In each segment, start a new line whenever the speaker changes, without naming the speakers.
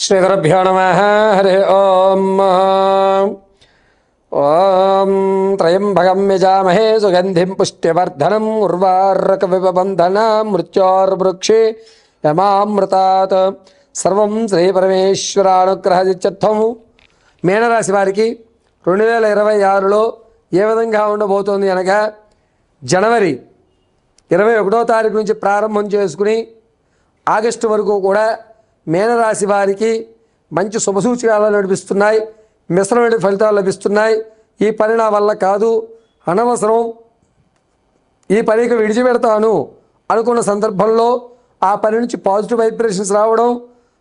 శ్రీగురుభ్యో నమ హరి ఓం ఓం త్రయంభగం యజామహే సుగంధిం పుష్టివర్ధనం ఉర్వార్కవిబంధన మృత్యోర్వృక్షి యమామృతాత్ సర్వం శ్రీ పరమేశ్వరానుగ్రహదిత్యర్థము మీనరాశి వారికి రెండు వేల ఇరవై ఆరులో ఏ విధంగా ఉండబోతోంది అనగా జనవరి ఇరవై ఒకటో తారీఖు నుంచి ప్రారంభం చేసుకుని ఆగస్టు వరకు కూడా మీనరాశి వారికి మంచి శుభసూచకాలు నడిపిస్తున్నాయి. మిశ్రమైన ఫలితాలు లభిస్తున్నాయి. ఈ పని నా వల్ల కాదు. అనవసరం. ఈ పనికి విడిచిపెడతాను అనుకున్న సందర్భంలో ఆ పని నుంచి పాజిటివ్ వైబ్రేషన్స్ రావడం.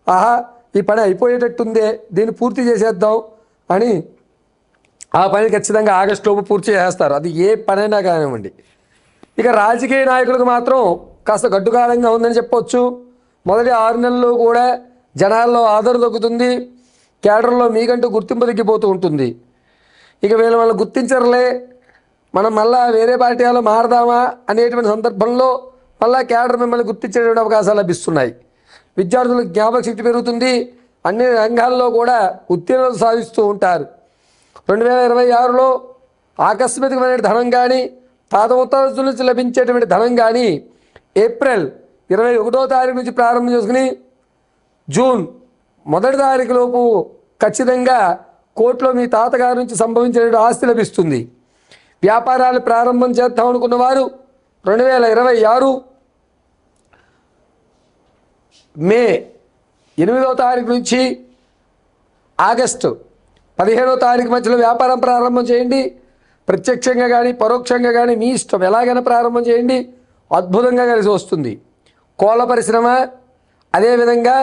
ఆహా ఈ పని అయిపోయేటట్టుందే. దీన్ని పూర్తి చేసేద్దాం అని ఆ పని ఖచ్చితంగా ఆగస్టులోపు పూర్తి చేస్తారు అది ఏ పనైనా కానివ్వండి. ఇక రాజకీయ నాయకులకు మాత్రం కాస్త గడ్డుకాలంగా ఉందని చెప్పొచ్చు. మొదటి ఆరు నెలల్లో కూడా జనాల్లో ఆదరణ దొక్కుతుంది కేడర్లో మీకంటూ గుర్తింపు తగ్గిపోతూ ఉంటుంది. ఇక వీళ్ళు వాళ్ళు గుర్తించరులే మనం మళ్ళా వేరే పార్టీలో మారదామా అనేటువంటి సందర్భంలో మళ్ళా కేడర్ మిమ్మల్ని గుర్తించేటువంటి అవకాశాలు లభిస్తున్నాయి. విద్యార్థులకు జ్ఞాపక శక్తి పెరుగుతుంది అన్ని రంగాల్లో కూడా ఉత్తీర్ణత సాధిస్తూ ఉంటారు. రెండు వేల ఇరవై ఆరులో ఆకస్మికమైన ధనం కానీ పాత ఉత్తరాల నుంచి లభించేటువంటి ధనం కానీ ఏప్రిల్ ఇరవై ఒకటో తారీఖు నుంచి ప్రారంభం చేసుకుని జూన్ మొదటి తారీఖు లోపు ఖచ్చితంగా కోర్టులో మీ తాతగారి నుంచి సంభవించిన ఆస్తి లభిస్తుంది. వ్యాపారాలు ప్రారంభం చేద్దాం అనుకున్న వారు రెండు వేల ఇరవై ఆరు మే ఎనిమిదో తారీఖు నుంచి ఆగస్టు పదిహేనో తారీఖు మధ్యలో వ్యాపారం ప్రారంభం చేయండి. ప్రత్యక్షంగా కానీ పరోక్షంగా కానీ మీ ఇష్టం ఎలాగైనా ప్రారంభం చేయండి. అద్భుతంగా కలిసి వస్తుంది. కోళ్ళ పరిశ్రమ అదేవిధంగా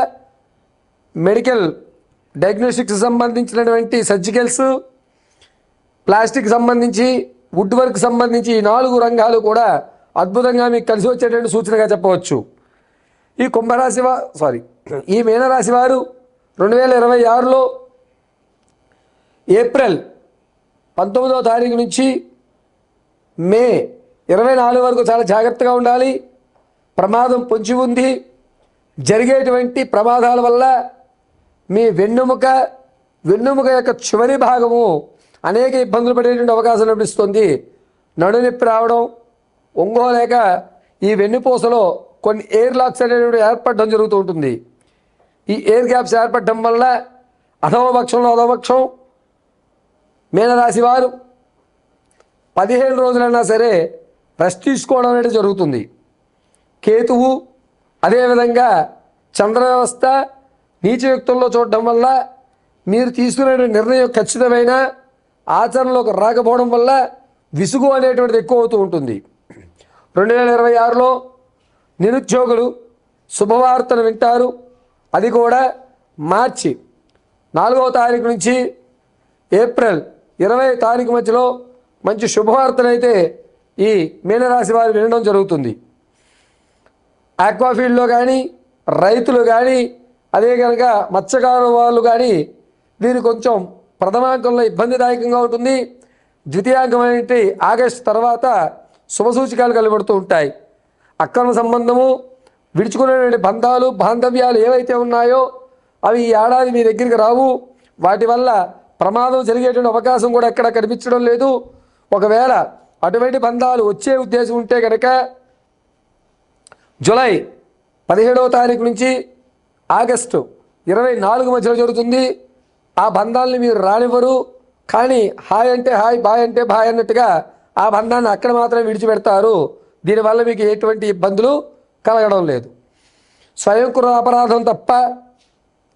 మెడికల్ డయాగ్నోస్టిక్స్ సంబంధించినటువంటి సర్జికల్స్ ప్లాస్టిక్ సంబంధించి వుడ్ వర్క్ సంబంధించి ఈ నాలుగు రంగాలు కూడా అద్భుతంగా మీకు కలిసి వచ్చేటువంటి సూచనగా చెప్పవచ్చు. ఈ కుంభరాశి వా సారీ ఈ మీనరాశి వారు రెండు వేల ఇరవై ఆరులో ఏప్రిల్ పంతొమ్మిదవ తారీఖు నుంచి మే ఇరవై నాలుగు వరకు చాలా జాగ్రత్తగా ఉండాలి. ప్రమాదం పొంచి ఉంది. జరిగేటువంటి ప్రమాదాల వల్ల మీ వెన్నుముక వెన్నుముక యొక్క చివరి భాగము అనేక ఇబ్బందులు పడేటువంటి అవకాశం లభిస్తుంది. నడునొప్పి రావడం ఒంగోలేక ఈ వెన్నుపూసలో కొన్ని ఎయిర్ లాక్స్ అనేటువంటి ఏర్పడడం జరుగుతూ ఉంటుంది. ఈ ఎయిర్ గ్యాప్స్ ఏర్పడడం వల్ల అధమపక్షంలో అధమపక్షం మీనరాశి వారు పదిహేను రోజులైనా సరే రెస్ట్ తీసుకోవడం అనేది జరుగుతుంది. కేతువు అదేవిధంగా చంద్ర వ్యవస్థ నీచయుక్తంలో చూడడం వల్ల మీరు తీసుకునే నిర్ణయం ఖచ్చితమైన ఆచరణలోకి రాకపోవడం వల్ల విసుగు అనేటువంటిది ఎక్కువ అవుతూ ఉంటుంది. రెండు వేల ఇరవై ఆరులో నిరుద్యోగులు శుభవార్తను వింటారు. అది కూడా మార్చి నాలుగవ తారీఖు నుంచి ఏప్రిల్ ఇరవై తారీఖు మధ్యలో మంచి శుభవార్తనైతే ఈ మీనరాశి వారు వినడం జరుగుతుంది. ఆక్వాఫీల్డ్లో కానీ రైతులు కానీ అదే కనుక మత్స్యకారు వాళ్ళు కానీ దీని కొంచెం ప్రథమాంకంలో ఇబ్బందిదాయకంగా ఉంటుంది. ద్వితీయాంకమైనటువంటి ఆగస్టు తర్వాత శుభసూచికాలు కలబడుతూ ఉంటాయి. అక్రమ సంబంధము విడుచుకునేటువంటి బంధాలు బాంధవ్యాలు ఏవైతే ఉన్నాయో అవి ఈ ఏడాది మీ దగ్గరికి రావు. వాటి వల్ల ప్రమాదం జరిగేటువంటి అవకాశం కూడా ఎక్కడ కనిపించడం లేదు. ఒకవేళ అటువంటి బంధాలు వచ్చే ఉద్దేశం ఉంటే కనుక జూలై పదిహేడవ తారీఖు నుంచి ఆగస్టు ఇరవై నాలుగు మధ్యలో జరుగుతుంది. ఆ బంధాలని మీరు రానివ్వరు. కానీ హాయ్ అంటే హాయ్ బాయ్ అంటే బాయ్ అన్నట్టుగా ఆ బంధాన్ని అక్కడ మాత్రమే విడిచిపెడతారు. దీనివల్ల మీకు ఎటువంటి ఇబ్బందులు కలగడం లేదు. స్వయంకృత అపరాధం తప్ప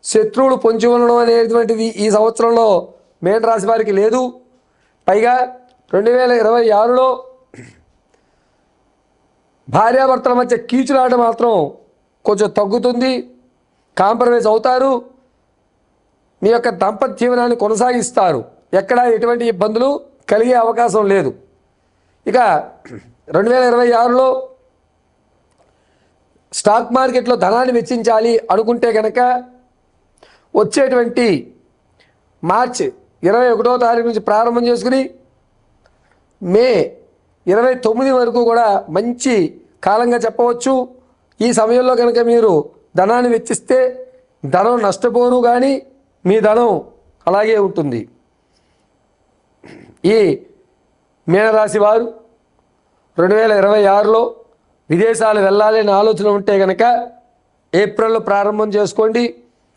శత్రువులు పొంచి ఉండడం అనేటువంటిది ఈ సంవత్సరంలో మేన రాశి వారికి లేదు. పైగా రెండు వేల ఇరవై ఆరులో భార్యాభర్తల మధ్య కీచులాట మాత్రం కొంచెం తగ్గుతుంది. కాంప్రమైజ్ అవుతారు. మీ యొక్క దంపత్య జీవనాన్ని కొనసాగిస్తారు. ఎక్కడా ఎటువంటి ఇబ్బందులు కలిగే అవకాశం లేదు. ఇక రెండు వేల ఇరవై ఆరులో స్టాక్ మార్కెట్లో ధనాన్ని వెచ్చించాలి అనుకుంటే కనుక వచ్చేటువంటి మార్చ్ ఇరవై ఒకటో తారీఖు నుంచి ప్రారంభం చేసుకుని మే ఇరవై తొమ్మిది వరకు కూడా మంచి కాలంగా చెప్పవచ్చు ఈ సమయంలో కనుక మీరు ధనాన్ని వెచ్చిస్తే ధనం నష్టపోరు కానీ మీ ధనం అలాగే ఉంటుంది. ఈ మీనరాశి వారు రెండు వేల ఇరవై ఆరులో విదేశాలు వెళ్ళాలి అనే ఆలోచన ఉంటే కనుక ఏప్రిల్లో ప్రారంభం చేసుకోండి.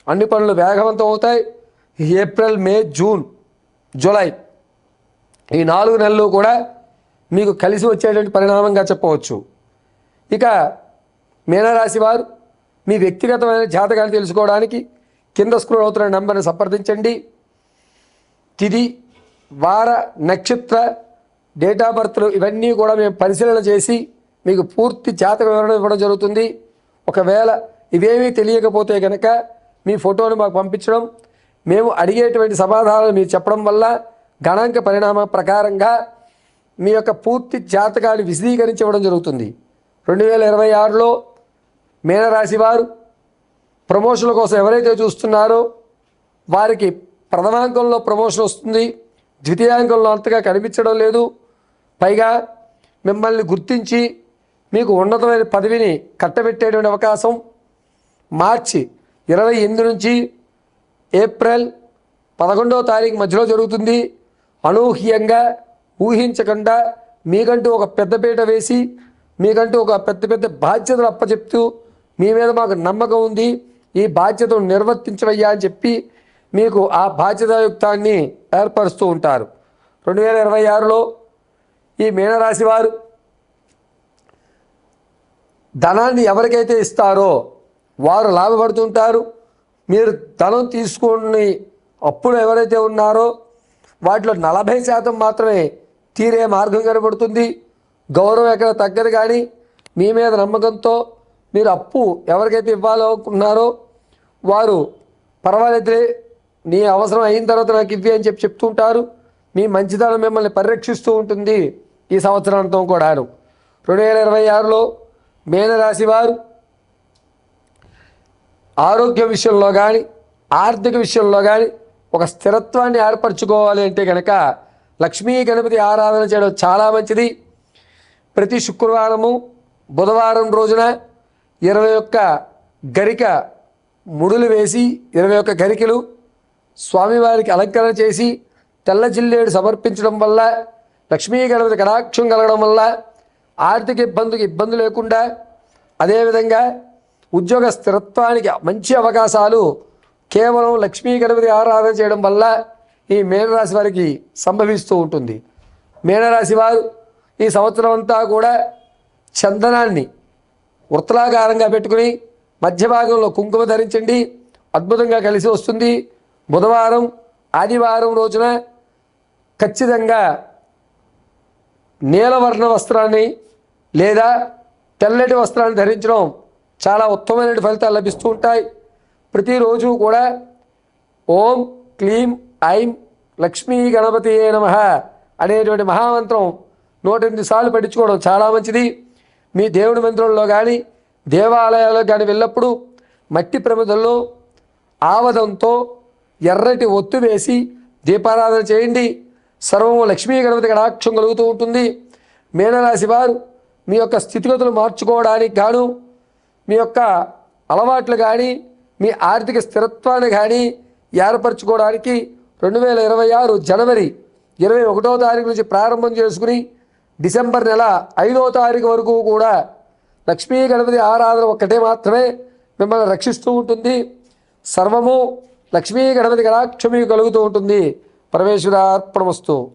అన్ని పనులు వేగవంతం అవుతాయి. ఏప్రిల్ మే జూన్ జూలై ఈ నాలుగు నెలలు కూడా మీకు కలిసి వచ్చేటువంటి పరిణామంగా చెప్పవచ్చు. ఇక మీనరాశి వారు మీ వ్యక్తిగతమైన జాతకాన్ని తెలుసుకోవడానికి కింద స్క్రోల్ అవుతున్న నెంబర్ని సంప్రదించండి. తిది వార నక్షత్ర డేట్ ఆఫ్ బర్త్లు ఇవన్నీ కూడా మేము పరిశీలన చేసి మీకు పూర్తి జాతక వివరణ ఇవ్వడం జరుగుతుంది. ఒకవేళ ఇవేమీ తెలియకపోతే కనుక మీ ఫోటోను మాకు పంపించడం మేము అడిగేటువంటి సమాధానాలు మీరు చెప్పడం వల్ల గణాంక పరిణామ ప్రకారంగా మీ యొక్క పూర్తి జాతకాన్ని విశదీకరించి ఇవ్వడం జరుగుతుంది. రెండు వేల ఇరవై ఆరులో మీనరాశి వారు ప్రమోషన్ల కోసం ఎవరైతే చూస్తున్నారో వారికి ప్రథమాంకంలో ప్రమోషన్ వస్తుంది. ద్వితీయాంకంలో అంతగా కనిపించడం లేదు. పైగా మిమ్మల్ని గుర్తించి మీకు ఉన్నతమైన పదవిని కట్టబెట్టేటువంటి అవకాశం మార్చి ఇరవై ఎనిమిది నుంచి ఏప్రిల్ పదకొండవ తారీఖు మధ్యలో జరుగుతుంది. అనూహ్యంగా ఊహించకుండా మీకంటూ ఒక పెద్దపీట వేసి మీకంటూ ఒక పెద్ద పెద్ద బాధ్యతలు అప్పచెప్తూ మీ మీద మాకు నమ్మకం ఉంది. ఈ బాధ్యతను నిర్వర్తించవయ్యా అని చెప్పి మీకు ఆ బాధ్యతాయుక్తాన్ని ఏర్పరుస్తూ ఉంటారు. రెండు వేల ఇరవై ఆరులో ఈ మీనరాశి వారు ధనాన్ని ఎవరికైతే ఇస్తారో వారు లాభపడుతుంటారు. మీరు ధనం తీసుకుని అప్పులు ఎవరైతే ఉన్నారో వాటిలో నలభై శాతం మాత్రమే తీరే మార్గం కనబడుతుంది. గౌరవం ఎక్కడ తగ్గదు కానీ మీ మీద నమ్మకంతో మీరు అప్పు ఎవరికైతే ఇవ్వాలో అనుకున్నారో వారు పర్వాలేదులే నీ అవసరం అయిన తర్వాత నాకు ఇవ్వి అని చెప్పి చెప్తుంటారు మీ మంచితనం మిమ్మల్ని పరిరక్షిస్తూ ఉంటుంది ఈ సంవత్సరాంతం కూడాను. రెండు వేల ఇరవై ఆరులో మేనరాశి వారు ఆరోగ్య విషయంలో కానీ ఆర్థిక విషయంలో కానీ ఒక స్థిరత్వాన్ని ఏర్పరచుకోవాలి అంటే కనుక లక్ష్మీ గణపతి ఆరాధన చేయడం చాలా మంచిది. ప్రతి శుక్రవారము బుధవారం రోజున ఇరవై ఒక్క గరిక ముడులు వేసి ఇరవై ఒక్క గరికలు స్వామివారికి అలంకరణ చేసి తెల్ల జిల్లేడు సమర్పించడం వల్ల లక్ష్మీ గణపతి కటాక్షం కలగడం వల్ల ఆర్థిక ఇబ్బందికి ఇబ్బంది లేకుండా అదేవిధంగా ఉద్యోగ స్థిరత్వానికి మంచి అవకాశాలు కేవలం లక్ష్మీ గణపతి ఆరాధన చేయడం వల్ల ఈ మీనరాశి వారికి సంభవిస్తూ ఉంటుంది. మీనరాశి వారు ఈ సంవత్సరం అంతా కూడా చందనాన్ని వృత్తలాగారంగా పెట్టుకుని మధ్య భాగంలో కుంకుమ ధరించండి. అద్భుతంగా కలిసి వస్తుంది. బుధవారం ఆదివారం రోజున ఖచ్చితంగా నీలవర్ణ వస్త్రాన్ని లేదా తెల్లటి వస్త్రాన్ని ధరించడం చాలా ఉత్తమమైన ఫలితాలు లభిస్తూ ఉంటాయి. ప్రతిరోజు కూడా ఓం క్లీం ఐం లక్ష్మీ గణపతి నమ అనేటువంటి మహామంత్రం నూట ఎనిమిది సార్లు పఠించుకోవడం చాలా మంచిది. మీ దేవుడి మంత్రంలో కానీ దేవాలయాల్లో కానీ వెళ్ళినప్పుడు మట్టి ప్రమిదల్లో ఆవదంతో ఎర్రటి ఒత్తు వేసి దీపారాధన చేయండి. సర్వము లక్ష్మీ గణపతి కడాక్షం కలుగుతూ ఉంటుంది. మీనరాశి వారు మీ యొక్క స్థితిగతులు మార్చుకోవడానికి గాను మీ యొక్క అలవాట్లు కానీ మీ ఆర్థిక స్థిరత్వాన్ని కానీ ఏర్పరచుకోవడానికి రెండు వేల ఇరవై ఆరు జనవరి ఇరవై ఒకటో తారీఖు నుంచి ప్రారంభం చేసుకుని డిసెంబర్ నెల ఐదో తారీఖు వరకు కూడా లక్ష్మీ గణపతి ఆరాధన ఒక్కటే మాత్రమే మిమ్మల్ని రక్షిస్తూ ఉంటుంది. సర్వము లక్ష్మీ గణపతి కటాక్షమి కలుగుతూ ఉంటుంది. పరమేశ్వరార్పణమస్తు.